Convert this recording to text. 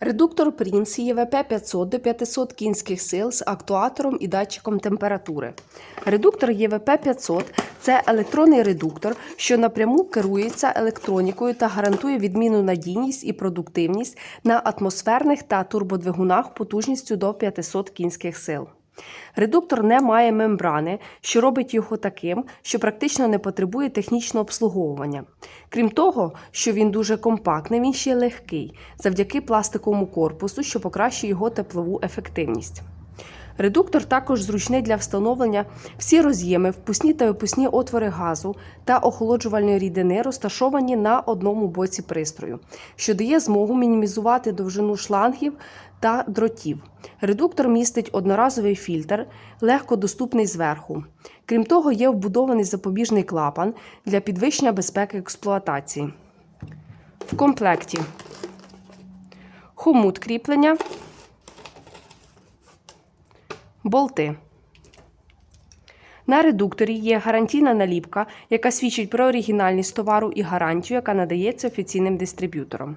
Редуктор Prince ЄВП 500 до 500 кінських сил з актуатором і датчиком температури. Редуктор ЄВП 500 це електронний редуктор, що напряму керується електронікою та гарантує відмінну надійність і продуктивність на атмосферних та турбодвигунах потужністю до 500 кінських сил. Редуктор не має мембрани, що робить його таким, що практично не потребує технічного обслуговування. Крім того, що він дуже компактний, він ще легкий завдяки пластиковому корпусу, що покращує його теплову ефективність. Редуктор також зручний для встановлення всі роз'єми, впускні та випускні отвори газу та охолоджувальної рідини розташовані на одному боці пристрою, що дає змогу мінімізувати довжину шлангів та дротів. Редуктор містить одноразовий фільтр, легко доступний зверху. Крім того, є вбудований запобіжний клапан для підвищення безпеки експлуатації. В комплекті хомут кріплення, болти. На редукторі є гарантійна наліпка, яка свідчить про оригінальність товару і гарантію, яка надається офіційним дистриб'ютором.